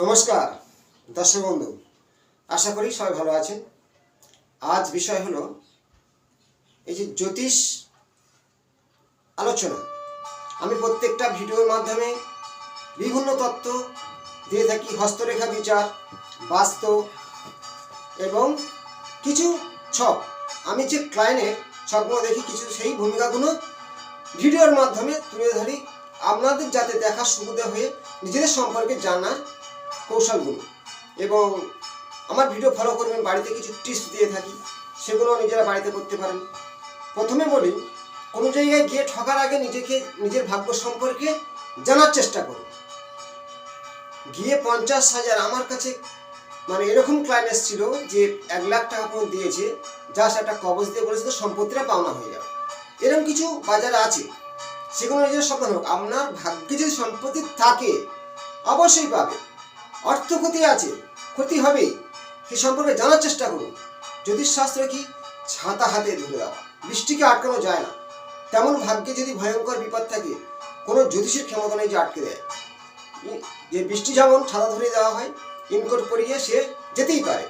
নমস্কার, দর্শক বন্ধু, আশা করি সবাই ভালো আছেন। আজ বিষয় হলো এই যে জ্যোতিষ আলোচনা। আমি প্রত্যেকটা ভিডিওর মাধ্যমে বিভিন্ন তত্ত্ব দিয়ে থাকি, হস্তরেখা বিচার বাস্তব এবং কিছু ছক। আমি যে ক্লায়েন্টের ছকগুলো দেখি, কিছু সেই ভূমিকাগুলো ভিডিওর মাধ্যমে তুলে ধরি। আপনাদের যাতে দেখার সুবিধা হয়ে নিজেদের সম্পর্কে জানার কৌশলগুলো। এবং আমার ভিডিও ফলো করবেন, বাড়িতে কিছু টিপস দিয়ে থাকি, সেগুলো নিজেরা বাড়িতে করতে পারেন। প্রথমে বলি, কোনো জায়গায় গিয়ে ঠকার আগে নিজেকে, নিজের ভাগ্য সম্পর্কে জানার চেষ্টা করুন। গিয়ে পঞ্চাশ হাজার আমার কাছে মানে এরকম ক্লায়েন্ট এসেছিল যে এক লাখ টাকা পর্যন্ত দিয়েছে জাস্ট একটা কবজ দিয়ে বলেছে সম্পত্তিটা পাওনা হয়ে যাবে এরকম কিছু বাজারে আছে, সেগুলো নিজের সাবধান হোক আপনার ভাগ্যে যদি সম্পত্তি থাকে, অবশ্যই পাবে অর্থ ক্ষতি আছে, ক্ষতি হবে সে সম্পর্কে জানার চেষ্টা করুন। জ্যোতিষশাস্ত্র কি ছাতা হাতে ধরে দেওয়া? বৃষ্টিকে আটকানো যায় না। তেমন ভাগ্যে যদি ভয়ঙ্কর বিপদ থাকে, কোনো জ্যোতিষের ক্ষমতা নেই যে আটকে দেয়। যে বৃষ্টি যেমন ছাতা ধরে দেওয়া হয়, ইনকোট পরিয়ে সে যেতেই পারে।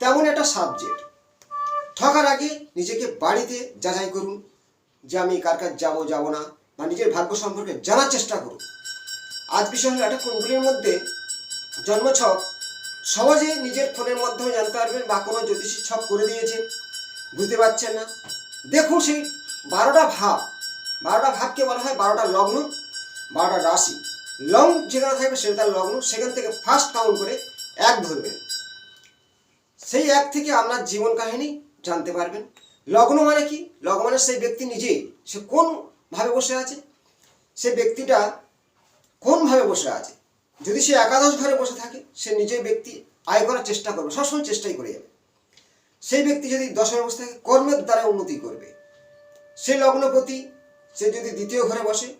তেমন একটা সাবজেক্ট ঠকার আগে নিজেকে বাড়িতে যাচাই করুন, যে আমি কার কাছে যাব যাব না, বা নিজের ভাগ্য সম্পর্কে জানার চেষ্টা করুন। আজ বিষয় হলো একটা কুণ্ডলীর মধ্যে জন্মছক সহজে নিজের ফোনের মাধ্যমে জানতে পারবেন বা কোনো জ্যোতিষী ছক করে দিয়েছে। বুঝতে পারছেন না? দেখুন সেই বারোটা ভাব। বারোটা ভাবকে বলা হয় বারোটা লগ্ন, বারোটা রাশি। লং যেখানে থাকবে সেটা তার লগ্ন। সেখান থেকে ফার্স্ট কাউন্ট করে এক ধরবেন। সেই এক থেকে আপনার জীবন কাহিনী জানতে পারবেন। লগ্ন মানে কি? লগ্ন মানে সেই ব্যক্তি নিজে। সে কোন ভাবে বসে আছে? সে ব্যক্তিটা কোনভাবে বসে আছে? যদি সে একাদশ ঘরে বসে থাকে, সে নিজের ব্যক্তি আয় করার চেষ্টা করবে, সবসময় চেষ্টাই করে যাবে। সেই ব্যক্তি যদি দশমে বসে থাকে কর্মের দ্বারা উন্নতি করবে। সে লগ্নপতি, সে যদি দ্বিতীয় ঘরে বসে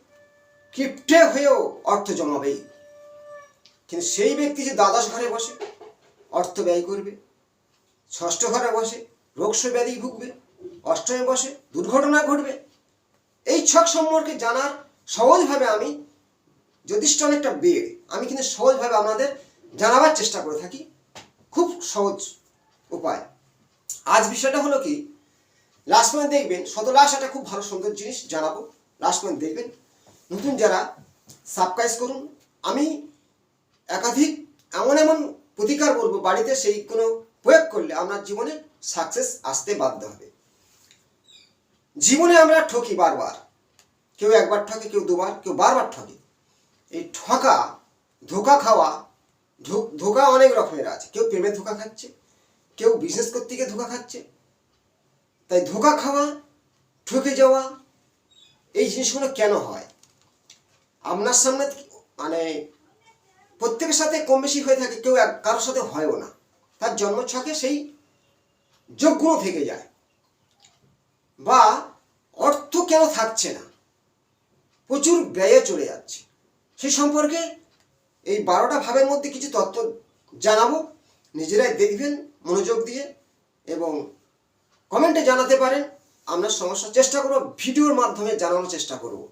কিপ্টে হয়েও অর্থ জমাবেই কিন্তু সেই ব্যক্তি যে দ্বাদশ ঘরে বসে, অর্থ ব্যয় করবে। ষষ্ঠ ঘরে বসে, রোগ ব্যাধি ভুগবে। অষ্টমে বসে, দুর্ঘটনা ঘটবে। এই ছক সম্পর্কে জানার সহজভাবে আমি যথেষ্ট অনেকটা বেড় আমি কিন্তু সহজভাবে আপনাদের জানাবার চেষ্টা করে থাকি। খুব সহজ উপায়। আজ বিষয়টা হলো কি লাস্ট পয়েন্ট দেখবেন শতলাশ একটা খুব ভালো সুন্দর জিনিস জানাব। লাস্ট পয়েন্ট দেখবেন, নতুন যারা সাবস্ক্রাইব করুন। আমি একাধিক এমন এমন প্রতিকার বলব, বাড়িতে সেই কোনো প্রয়োগ করলে আপনার জীবনে সাকসেস আসতে বাধ্য হবে। জীবনে আমরা ঠকি বারবার। কেউ একবার ঠকে, কেউ দুবার, কেউ বারবার ঠকে। এই ঠকা, ধোকা খাওয়া ধোকা অনেক রকমের আছে। কেউ প্রেমে ধোকা খাচ্ছে, কেউ বিজনেস করতে গিয়ে ধোকা খাচ্ছে। তাই ধোকা খাওয়া, ঠকে যাওয়া, এই জিনিসগুলো কেন হয়? আপনার সামনে মানে প্রত্যেকের সাথে কম বেশি হয়ে থাকে, কেউ কারোর সাথে হয়ও না। তার জন্মছকে সেই যোগগুলো থেকে যায়। বা অর্থ কেন থাকছে না? প্রচুর ব্যয়ে চলে যাচ্ছে। সেই সম্পর্কে এই বারোটা ভাবের মধ্যে কিছু তথ্য জানাব। নিজেরাই দেখবেন, মনোযোগ দিয়ে এবং কমেন্টে জানাতে পারেন। আমরা সমস্যার চেষ্টা করব, ভিডিওর মাধ্যমে জানানোর চেষ্টা করব।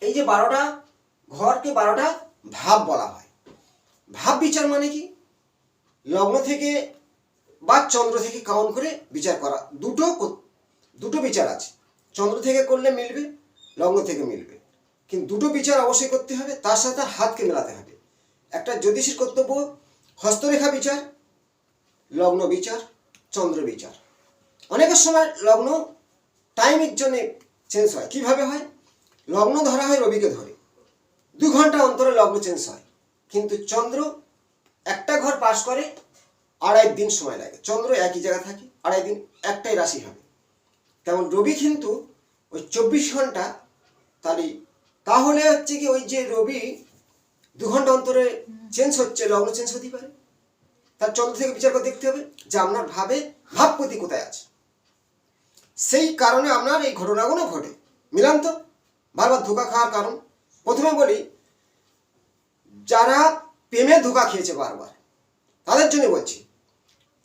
এই যে বারোটা ঘরকে বারোটা ভাব বলা হয়। ভাব বিচার মানে কি? লগ্ন থেকে বা চন্দ্র থেকে কাউন্ট করে বিচার করা। দুটো দুটো বিচার আছে। চন্দ্র থেকে করলে মিলবে, লগ্ন থেকে মিলবে। কিন্তু দুটো বিচার অবশ্যই করতে হবে, তার সাথে হাতকে মেলাতে হবে। একটা জ্যোতিষীর কর্তব্য, হস্তরেখা বিচার, লগ্ন বিচার, চন্দ্র বিচার। অনেকের সময় লগ্ন টাইমের জন্য চেঞ্জ হয়। কীভাবে হয়? লগ্ন ধরা হয় রবিকে ধরে। দু ঘণ্টা অন্তরে লগ্ন চেঞ্জ হয়। কিন্তু চন্দ্র একটা ঘর পাশ করে, আড়াই দিন সময় লাগে। চন্দ্র একই জায়গায় থাকে, আড়াই দিন একটাই রাশি হবে। তেমন রবি কিন্তু ওই চব্বিশ ঘণ্টা তাহলে তাহলে হচ্ছে কি ওই যে রবি দু ঘণ্টা অন্তরে চেঞ্জ হচ্ছে লগ্ন চেঞ্জ হতে পারে। তার চন্দ্র থেকে বিচার করে দেখতে হবে যে আপনার ভাবে ভাবপতি কোথায় আছে। সেই কারণে আপনার এই ঘটনাগুলো ঘটে। মিলান তো? বারবার ধোকা খাওয়ার কারণ। প্রথমে বলি, যারা প্রেমে ধোকা খেয়েছে বারবার, তাদের জন্য বলছি,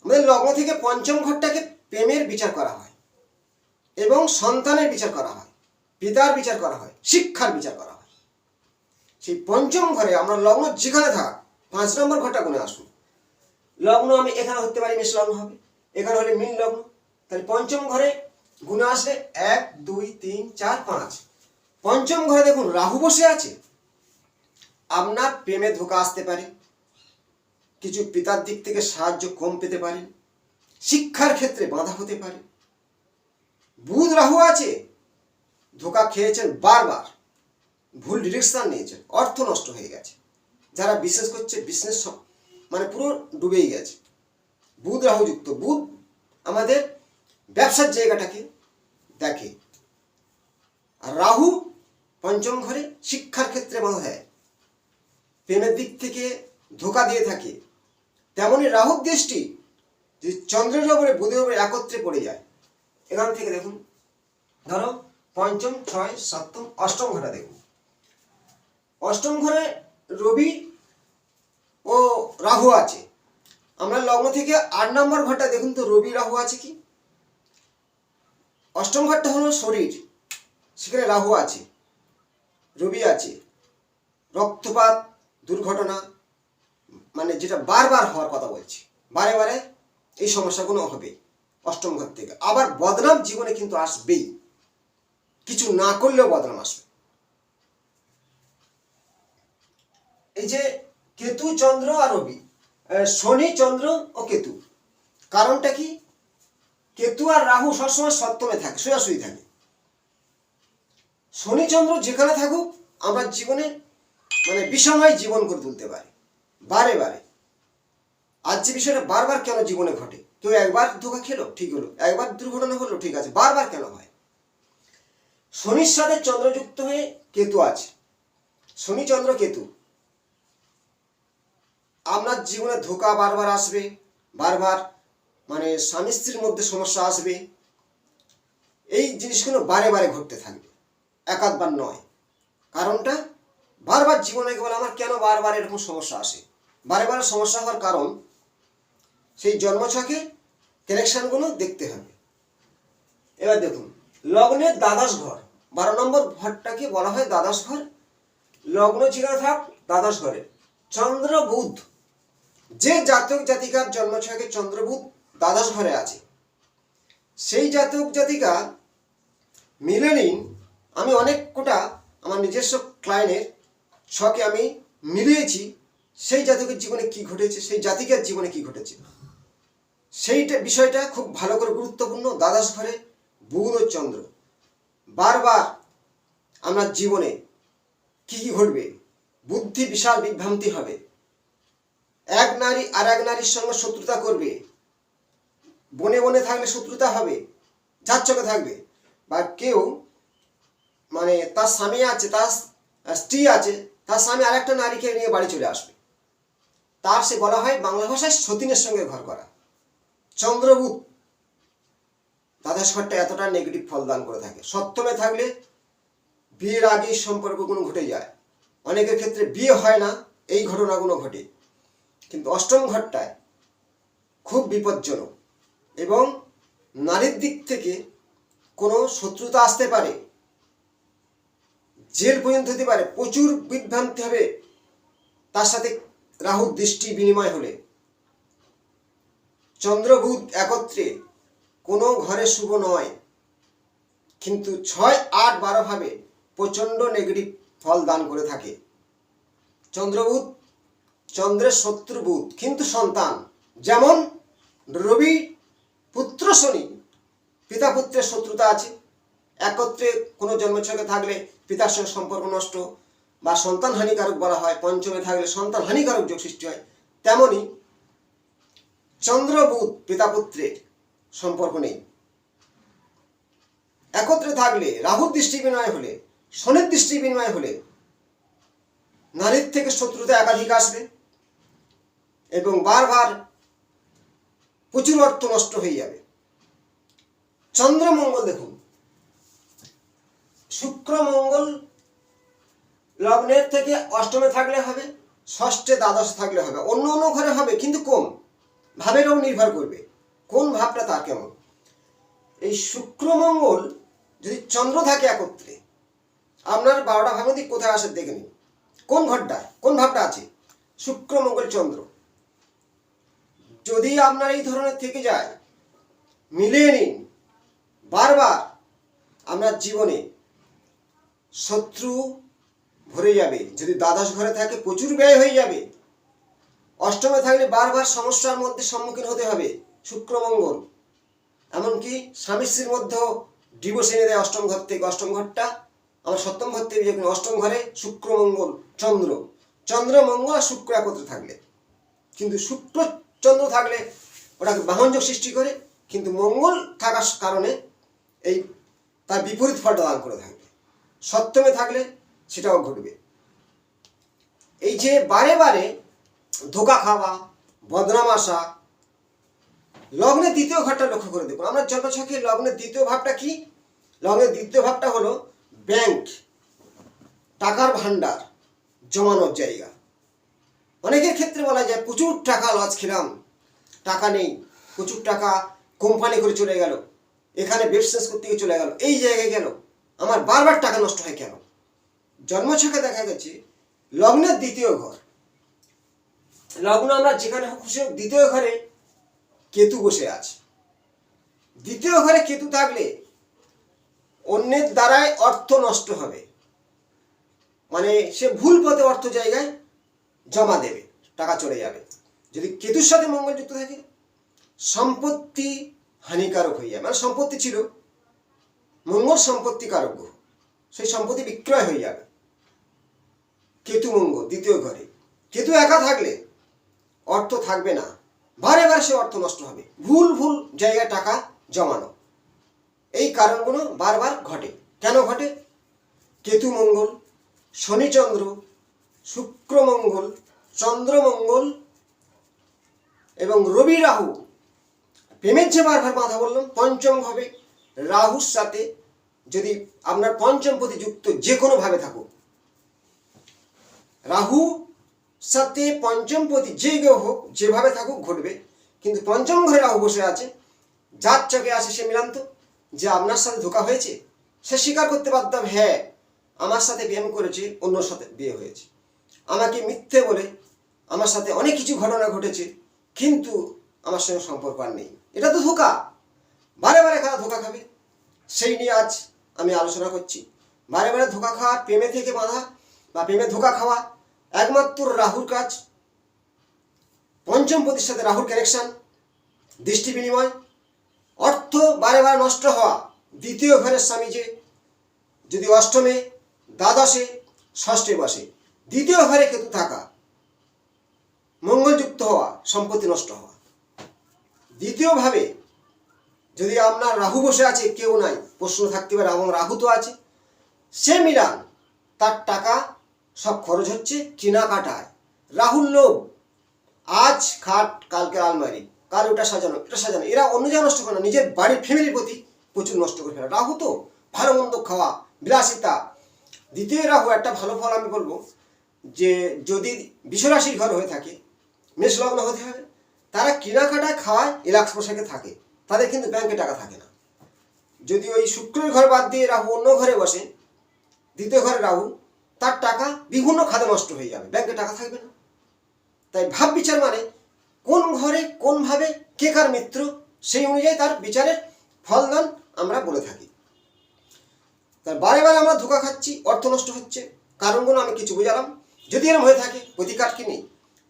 আমাদের লগ্ন থেকে পঞ্চম ঘরটাকে প্রেমের বিচার করা হয় এবং সন্তানের বিচার করা হয়। পিতার বিচার করা হয়, শিক্ষার বিচার করা হয়। সেই পঞ্চম ঘরে আমরা লগ্ন যেখানে থাক, পাঁচ নম্বর ঘরটা গুণে আসুন। লগ্ন আমি এখানে হতে পারি, মেষ লগ্ন হবে। এখানে হলে মিন লগ্ন। তাহলে পঞ্চম ঘরে গুণে আসলে এক, দুই, তিন, চার, পাঁচ। পঞ্চম ঘরে দেখুন, রাহু বসে আছে। আপনার প্রেমে ধোকা আসতে পারে। কিছু পিতার দিক থেকে সাহায্য কম পেতে পারেন শিক্ষার ক্ষেত্রে বাধা হতে পারে। বুধ রাহু আছে। ধোকা খেয়েছেন বারবার, ভুল ডিরেকশন নিয়েছেন, অর্থ নষ্ট হয়ে গেছে। যারা বিশেষ করছে বিজনেস মানে পুরো ডুবেই গেছে। বুধ রাহুযুক্ত, বুধ আমাদের ব্যবসার জায়গাটাকে দেখে। আর রাহু পঞ্চম ঘরে শিক্ষার ক্ষেত্রে বাধা দেয় প্রেমের দিক থেকে ধোকা দিয়ে থাকে। তেমনই রাহুর দৃষ্টি যদি চন্দ্রের ওপরে বুধের ওপরে একত্রে পড়ে যায়, এখান থেকে দেখুন, ধরো পঞ্চম, ছয় সপ্তম অষ্টম ঘরে দেখুন। অষ্টম ঘরে রবি ও রাহু আছে। আমরা লগ্ন থেকে আট নম্বর ঘরটা দেখুন তো, রবি, রাহু আছে কি? অষ্টম ঘরটা হলো শরীর, সেখানে রাহু আছে, রবি আছে। রক্তপাত, দুর্ঘটনা মানে যেটা বারবার হওয়ার কথা বলছি, বারে বারে এই সমস্যাগুলো হবে অষ্টম ঘর থেকে। আবার বদনাম জীবনে কিন্তু আসবেই। কিছু না করলেও বদনাম আসবে। এই যে কেতু, চন্দ্র আর রবি শনি, চন্দ্র ও কেতু। কারণটা কি? কেতু আর রাহু সবসময় সপ্তমে থাকে, সোজাসুজি থাকে। শনি, চন্দ্র যেখানে থাকুক, আমরা জীবনে মানে বিষময় জীবন করে তুলতে পারি, বারে বারে। আজ যে বিষয়টা বারবার কেন জীবনে ঘটে? কেউ একবার ধোকা খেলো, ঠিক হলো। একবার দুর্ঘটনা হলো ঠিক আছে, বারবার কেন হয়? শনির সাথে চন্দ্রযুক্ত হয়ে কেতু আছে। শনি চন্দ্র কেতু। আপনার জীবনে ধোকা বারবার আসবে, বারবার মানে স্বামী স্ত্রীর মধ্যে সমস্যা আসবে। এই জিনিসগুলো বারে বারে ঘটতে থাকবে, একাধবার নয়। কারণটা, বারবার জীবনে বলে আমার কেন বারবার এরকম সমস্যা আসে? বারে বারে সমস্যা হওয়ার কারণ, সেই জন্মছকে কানেকশানগুলো দেখতে হবে। এবার দেখুন, লগ্নের দ্বাদশ ঘর। বারো নম্বর ঘরটাকে বলা হয় দ্বাদশ ঘর। লগ্ন যেখানে থাক দ্বাদশ ঘরে। চন্দ্র বুধ যে জাতক জাতিকার জন্মছকে চন্দ্রবুধ দ্বাদশ ঘরে আছে, সেই জাতক জাতিকা মিলে নিন আমি অনেক কোটা আমার নিজস্ব ক্লায়েন্টের ছকে আমি মিলিয়েছি, সেই জাতকের জীবনে কি ঘটেছে, সেই জাতিকার জীবনে কি ঘটেছে। সেইটা বিষয়টা খুব ভালো করে গুরুত্বপূর্ণ। দ্বাদশ ঘরে বুধ ও চন্দ্র। বারবার আমার জীবনে কি কি ঘটবে? বুদ্ধি বিশাল বিভ্রান্তি হবে। এক নারী আর এক নারীর সঙ্গে শত্রুতা করবে। বনে বনে থাকলে শত্রুতা হবে, যার চোখে থাকবে। বা কেউ মানে তার স্বামী আছে, তার স্ত্রী আছে, তার স্বামী আরেকটা নারীকে নিয়ে বাড়ি চলে আসবে। তার সে বলা হয় বাংলা ভাষায় সতীনের সঙ্গে ঘর করা। চন্দ্রবুধ তাদের ঘরটা এতটা নেগেটিভ ফল দান করে থাকে। সপ্তমে থাকলে বিয়ের আগেই সম্পর্কগুলো ঘটে যায়। অনেকের ক্ষেত্রে বিয়ে হয় না, এই ঘটনাগুলো ঘটে। কিন্তু অষ্টম ঘরটায় খুব বিপজ্জনক এবং নারীর দিক থেকে কোনো শত্রুতা আসতে পারে, জেল পর্যন্ত হতে পারে, প্রচুর বিভ্রান্তি হবে, তার সাথে রাহুর দৃষ্টি বিনিময় হলে। চন্দ্রবুধ একত্রে কোনো ঘরে শুভ নয়। কিন্তু ছয় আট বারো ভাবে প্রচণ্ড নেগেটিভ ফল দান করে থাকে। চন্দ্রবুধ, চন্দ্রের শত্রু বুধ, কিন্তু সন্তান, যেমন রবি, পুত্র শনি, পিতা পুত্রের শত্রুতা আছে। একত্রে কোনো জন্মছকে থাকলে পিতার সঙ্গে সম্পর্ক নষ্ট বা সন্তান হানিকারক বলা হয়, পঞ্চমে থাকলে সন্তান হানিকারক যোগ সৃষ্টি হয়। তেমনি চন্দ্র বুধ পিতা পুত্রের সম্পর্ক নেই। একত্রে থাকলে রাহুর দৃষ্টি বিনিময় হলে, শনির দৃষ্টি বিনিময় হলে নারীর থেকে শত্রুতা একাধিক আসবে এবং বারবার প্রচুর অর্থ নষ্ট হয়ে যাবে। চন্দ্রমঙ্গল দেখুন। শুক্রমঙ্গল লগ্নের থেকে অষ্টমে থাকলে হবে, ষষ্ঠে দ্বাদশ থাকলে হবে, অন্য অন্য ঘরে হবে, কিন্তু কম। ভাবের নির্ভর করবে। কোন ভাবটা তার কেমন? এই শুক্রমঙ্গল যদি চন্দ্র থাকে একত্রে, আপনার বারোটা ভাবের দিক কোথায় আসে দেখে নিন। কোন ঘরটা? কোন ভাবটা আছে? শুক্রমঙ্গল চন্দ্র। যদি আপনার এই ধরনের থেকে যায়, মিলিয়ে নিন, বারবার আপনার জীবনে শত্রু ভরে যাবে। যদি দ্বাদশ ঘরে থাকে, প্রচুর ব্যয় হয়ে যাবে। অষ্টমে থাকলে বারবার সমস্যার মধ্যে সম্মুখীন হতে হবে। শুক্র মঙ্গল। এমনকি স্বামী স্ত্রীর মধ্যেও ডিভোর্স এনে দেয় অষ্টম ঘর থেকে অষ্টম ঘরটা। আমার সপ্তম ঘর থেকে যে অষ্টম ঘরে শুক্রমঙ্গল চন্দ্র। চন্দ্র, মঙ্গল আর শুক্র একত্রে থাকলে। কিন্তু শুক্র, চন্দ্র থাকলে ওটাকে বাহনযোগ সৃষ্টি করে, কিন্তু মঙ্গল থাকার কারণে এই তার বিপরীত ফলটা দান করে থাকবে সপ্তমে থাকলে সেটাও ঘটবে। এই যে বারে বারে ধোকা খাওয়া, বদনাম আসা লগ্নের দ্বিতীয় ঘরটা লক্ষ্য করে দেখুন। আমরা জন্মছকে লগ্নের দ্বিতীয় ভাবটা কি? লগ্নের দ্বিতীয় ভাবটা হলো ব্যাংক, টাকার ভান্ডার জমানোর জায়গা। অনেকের ক্ষেত্রে বলা যায় প্রচুর টাকা লজ খেলাম, টাকা নেই, প্রচুর টাকা কোম্পানি করে চলে গেল, এখানে বিজনেস করতে গিয়ে চলে গেল, এই জায়গায় গেল, আমার বারবার টাকা নষ্ট হয় কেন? জন্মছকে দেখা গেছে লগ্নের দ্বিতীয় ঘর। লগ্ন আমরা যেখানে খুশি দ্বিতীয় ঘরে কেতু বসে আছে। দ্বিতীয় ঘরে কেতু থাকলে অন্যের দ্বারায় অর্থ নষ্ট হবে। মানে সে ভুল পথে অর্থ জায়গায় জমা দেবে, টাকা চলে যাবে। যদি কেতুর সাথে মঙ্গল যুক্ত থাকে, সম্পত্তি হানিকারক হয়ে যাবে মানে সম্পত্তি ছিল, মঙ্গল সম্পত্তি কারক গ্রহ, সেই সম্পত্তি বিক্রয় হয়ে যাবে। কেতু মঙ্গল, দ্বিতীয় ঘরে। কেতু একা থাকলে অর্থ থাকবে না। বারে বারে সে অর্থ নষ্ট হবে। ভুল ভুল জায়গায় টাকা জমানো। এই কারণগুলো বারবার ঘটে। কেন ঘটে? কেতু মঙ্গল শনিচন্দ্র শুক্রমঙ্গল চন্দ্রমঙ্গল এবং রবি রাহু। প্রেমের যে বারবার মাথা বললাম, পঞ্চম ভাবে রাহুর সাথে যদি আপনার পঞ্চম প্রতি যুক্ত যে কোনো ভাবে থাকুক। রাহু সাথে পঞ্চম প্রতি যে কেউ হোক, যেভাবে থাকুক ঘটবে। কিন্তু পঞ্চম ঘরে রাহু বসে আছে। যার চোখে আসে সে মিলান্ত, যে আপনার সাথে ধোকা হয়েছে, সে স্বীকার করতে পারতাম হ্যাঁ আমার সাথে প্রেম করেছে অন্য সাথে বিয়ে হয়েছে। আমাকে মিথ্যে বলে আমার সাথে অনেক কিছু ঘটনা ঘটেছে, কিন্তু আমার সঙ্গে সম্পর্ক আর নেই। এটা তো ধোকা। বারে বারে খাওয়া ধোকা খাবে। সেই নিয়ে আজ আমি আলোচনা করছি। বারে বারে ধোকা খাওয়া প্রেমে থেকে বাঁধা বা প্রেমে ধোকা খাওয়া একমাত্র রাহুর কাজ, পঞ্চম সাথে রাহুর কানেকশন দৃষ্টি বিনিময়, অর্থ বারে বারে নষ্ট হওয়া, দ্বিতীয় ঘরের স্বামী যে, যদি অষ্টমে দ্বাদশে, ষষ্ঠে বসে, দ্বিতীয় ঘরে কেতু থাকা, মঙ্গলযুক্ত হওয়া, সম্পত্তি নষ্ট হওয়া। দ্বিতীয়ভাবে, যদি আপনার রাহু বসে আছে, কেউ নাই, প্রশ্ন থাকতে পারে, এবং রাহু তো আছে, সে মিলান, তার টাকা সব খরচ হচ্ছে কেনাকাটায়। রাহুল লোভ। আজ খাট, কালকে আলমারি। কাল ওটা সাজানো, এটা সাজানো? এরা অন্য জায়গায় নষ্ট করে না, নিজের বাড়ির ফ্যামিলির প্রতি প্রচুর নষ্ট করে ফেলে। রাহু তো ভালো মন্দ খাওয়া, বিলাসিতা। দ্বিতীয় রাহু, একটা ভালো ফল আমি বলব যে, যদি বিশ্বরাশির ঘর হয়ে থাকে, মেষ লগ্ন হতে হবে, তারা কেনাকাটায় খাওয়ায় এলাক্স পোশাকে থাকে। তাদের কিন্তু ব্যাংকে টাকা থাকে না। যদি ওই শুক্রের ঘর বাদ দিয়ে রাহু অন্য ঘরে বসে, দ্বিতীয় ঘরে রাহু তার টাকা বিভিন্ন খাতে নষ্ট হয়ে যাবে। ব্যাংকে টাকা থাকবে না। তাই ভাব বিচার মানে কোন ঘরে কোনভাবে কে কার মিত্র সেই অনুযায়ী তার বিচারের ফলদান আমরা বলে থাকি। তাই বারে বারে আমরা ধোকা খাচ্ছি, অর্থ নষ্ট হচ্ছে। কারণগুলো আমি কিছু বোঝালাম। যদি এরকম হয়ে থাকে, প্রতিকার কি নেই?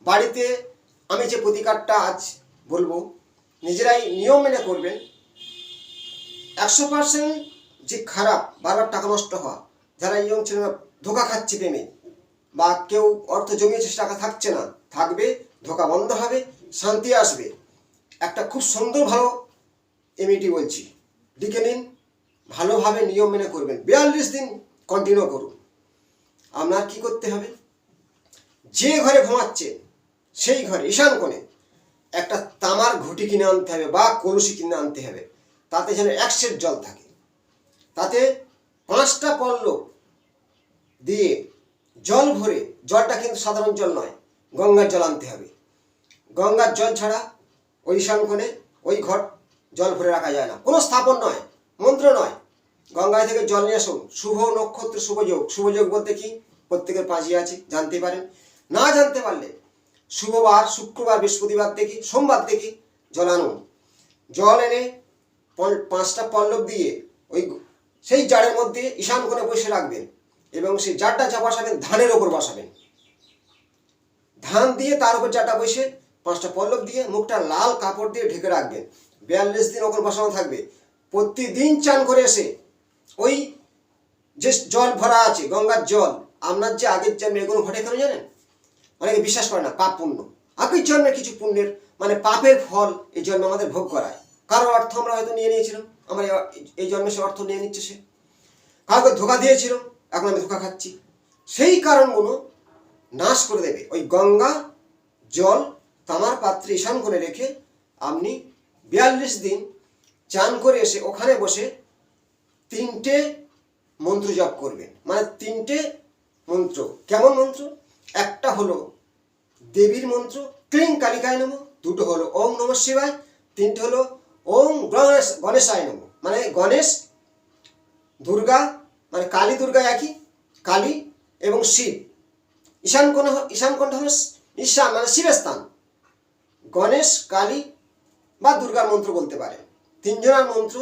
বাড়িতে আমি যে প্রতিকারটা আজ বলব, নিজেরাই নিয়ম মেনে করবেন। একশো পার্সেন্ট যে খারাপ, বারবার টাকা নষ্ট হওয়া, যারা ইয়ং ছেলেরা ধোকা খাচ্ছে প্রেমে। বা কেউ অর্থ জমিয়েছে টাকা থাকছে না। থাকবে, ধোকা বন্ধ হবে, শান্তি আসবে। একটা খুব সুন্দর ভালো এমইটি বলছি। লিখে নিন, ভালোভাবে নিয়ম মেনে করবেন। বিয়াল্লিশ দিন কন্টিনিউ করুন। আপনার কি করতে হবে? যে ঘরে ঘুমাচ্ছে, সেই ঘরে, ঈশান কোণে একটা তামার ঘুটি কিনে আনতে হবে বা কলসি কিনে আনতে হবে। তাতে যেন এক সেট জল থাকে। তাতে পাঁচটা পল্লব দিয়ে জল ভরে, জলটা কিন্তু সাধারণ জল নয়, গঙ্গার জল আনতে হবে। গঙ্গার জল ছাড়া ওই কোণে ওই ঘট জল ভরে রাখা যায় না। কোনো স্থাপন নয়, মন্ত্র নয়। গঙ্গায় থেকে জল নিয়ে আসুন। শুভ নক্ষত্র শুভযোগ শুভযোগ বলতে কি? প্রত্যেকের পাঁচই আছে জানতে পারেন। না জানতে পারলে শুভবার, শুক্রবার, বৃহস্পতিবার থেকে, সোমবার থেকে জল আনুন। জল এনে পাঁচটা পল্লব দিয়ে ওই সেই জারের মধ্যে ঈশান কোণে বসে রাখবেন। এবং সেই জারটা যা বসাবেন, ধানের ওপর বসাবেন। ধান দিয়ে তার উপর জারটা বসে পাঁচটা পল্লব দিয়ে মুখটা লাল কাপড় দিয়ে ঢেকে রাখবেন। বিয়াল্লিশ দিন ওখানে বসানো থাকবে। প্রতিদিন চান করে এসে ওই যে জল ভরা আছে, গঙ্গার জল, আপনার যে আগের জন্মে এগুলো ঘটে কেন জানেন? অনেকে বিশ্বাস করে না, পাপ পুণ্য। আগের জন্মে কিছু পুণ্যের মানে পাপের ফল এই জন্মে আমাদের ভোগ করায়। কারোর অর্থ আমরা হয়তো নিয়ে নিয়েছিলাম, আমরা এই- জন্মে সে অর্থ নিয়ে নিচ্ছে সে। কাউকে ধোকা দিয়েছিল এখন আমি ধোকা খাচ্ছি। সেই কারণগুলো নাশ করে দেবে। ওই গঙ্গা, জল, তামার পাত্রে ঈশান করে রেখে আপনি বিয়াল্লিশ দিন চান করে এসে ওখানে বসে তিনটে মন্ত্র জপ করবেন। মানে তিনটে মন্ত্র। কেমন মন্ত্র? একটা হলো দেবীর মন্ত্র, ক্লিং কালিকায় নম। দুটো হলো ওম নম শিবায়, তিনটে হলো ওম গণেশ, গণেশায় নম। মানে গণেশ, দুর্গা মানে কালী দুর্গা একই, কালী এবং শিব। ঈশান কোণ ঈশান কোণটা হলো ঈশান মানে শিবের স্থান। গণেশ, কালী বা দুর্গার মন্ত্র বলতে পারেন তিনজনার মন্ত্র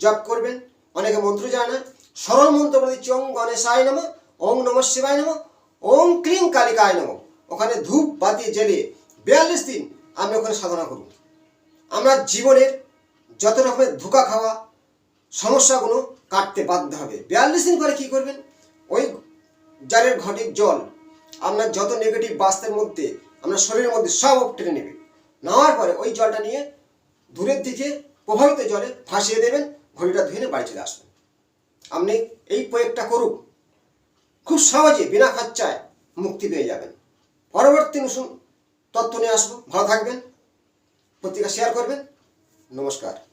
জপ করবেন, অনেকে মন্ত্র জানে না। সরল মন্ত্র বলে দিচ্ছি, ওং গণেশায় নম, ওং নম শিবায় নম, ওং ক্লিং কালিকায় নম। ওখানে ধূপ, বাতি জ্বেলিয়ে বিয়াল্লিশ দিন আপনি ওখানে সাধনা করুন আমরা জীবনের যত রকমের ধোকা খাওয়া সমস্যাগুলো কাটতে বাধ্য হবে। বিয়াল্লিশ দিন পরে কি করবেন? ওই জারের ঘটির জল আপনার যত নেগেটিভ বাস্তের মধ্যে, আপনার শরীরের মধ্যে সব টেনে নেবে। নেওয়ার পরে ওই জলটা নিয়ে দূরের দিকে প্রভাবিত জলে ভাসিয়ে দেবেন, ঘড়িটা ধুয়ে বাড়ি চলে আসবেন। আপনি এই প্রয়োগটা করুন। খুব সহজে, বিনা খরচায় মুক্তি পেয়ে যাবেন। পরবর্তী নতুন তথ্য নিয়ে আসব। ভালো থাকবেন। পত্রিকা শেয়ার করবেন। নমস্কার।